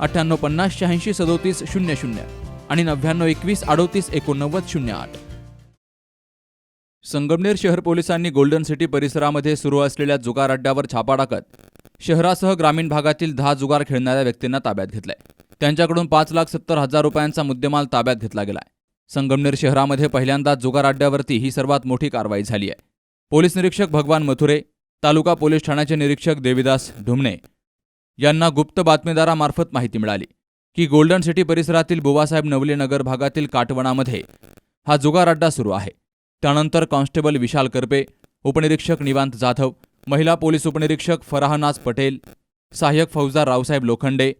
अठ्ठ्याण्णव पन्नास शहाऐंशी सदोतीस शून्य शून्य आणि नव्याण्णव एकवीस अडोतीस एकोणनव्वद शून्य आठ. संगमनेर शहर पोलिसांनी गोल्डन सिटी परिसरामध्ये सुरू असलेल्या जुगार अड्ड्यावर छापा टाकत शहरासह ग्रामीण भागातील दहा जुगार खेळणाऱ्या व्यक्तींना ताब्यात घेतलंय. त्यांच्याकडून पाच लाख सत्तर हजार रुपयांचा मुद्देमाल ताब्यात घेतला गेलाय. संगमनेर शहरामध्ये पहिल्यांदा जुगार अड्ड्यावरती ही सर्वात मोठी कारवाई झाली आहे पोलीस निरीक्षक भगवान मथुरे तालुका पोलीस ठाण्याचे निरीक्षक देविदास ढुमणे यांना गुप्त बातमीदारामार्फत माहिती मिळाली की गोल्डन सिटी परिसरातील बुवासाहेब नवले नगर भागातील काटवणामध्ये हा जुगार अड्डा सुरू आहे. त्यानंतर कॉन्स्टेबल विशाल करपे उपनिरीक्षक निवांत जाधव महिला पोलीस उपनिरीक्षक फराहनाज पटेल सहाय्यक फौजदार रावसाहेब लोखंडे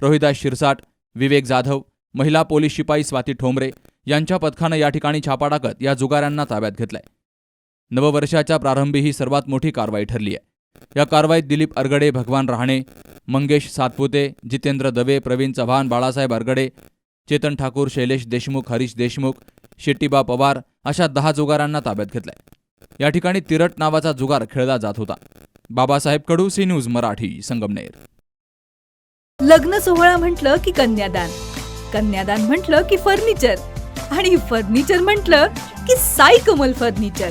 रोहिदास शिरसाट विवेक जाधव महिला पोलीस शिपाई स्वाती ठोंबरे यांच्या पथकानं या ठिकाणी छापा टाकत या जुगाऱ्यांना ताब्यात घेतलाय. नववर्षाच्या प्रारंभी ही सर्वात मोठी कारवाई ठरली आहे या कारवाईत दिलीप अरगडे भगवान रहाणे मंगेश सातपुते जितेंद्र दवे प्रवीण चव्हाण बाळासाहेब अरगडे चेतन ठाकूर शैलेश देशमुख हरीश देशमुख शेट्टीबा पवार अशा दहा जुगारांना ताब्यात घेतलंय. या ठिकाणी तिरट नावाचा जुगार खेळला जात होता. Babasaheb Kadu C news Marathi Sangamner. लग्न सोहळा म्हटलं की कन्यादान कन्यादान म्हटलं की फर्निचर आणि फर्निचर म्हटलं की साई कमल फर्निचर.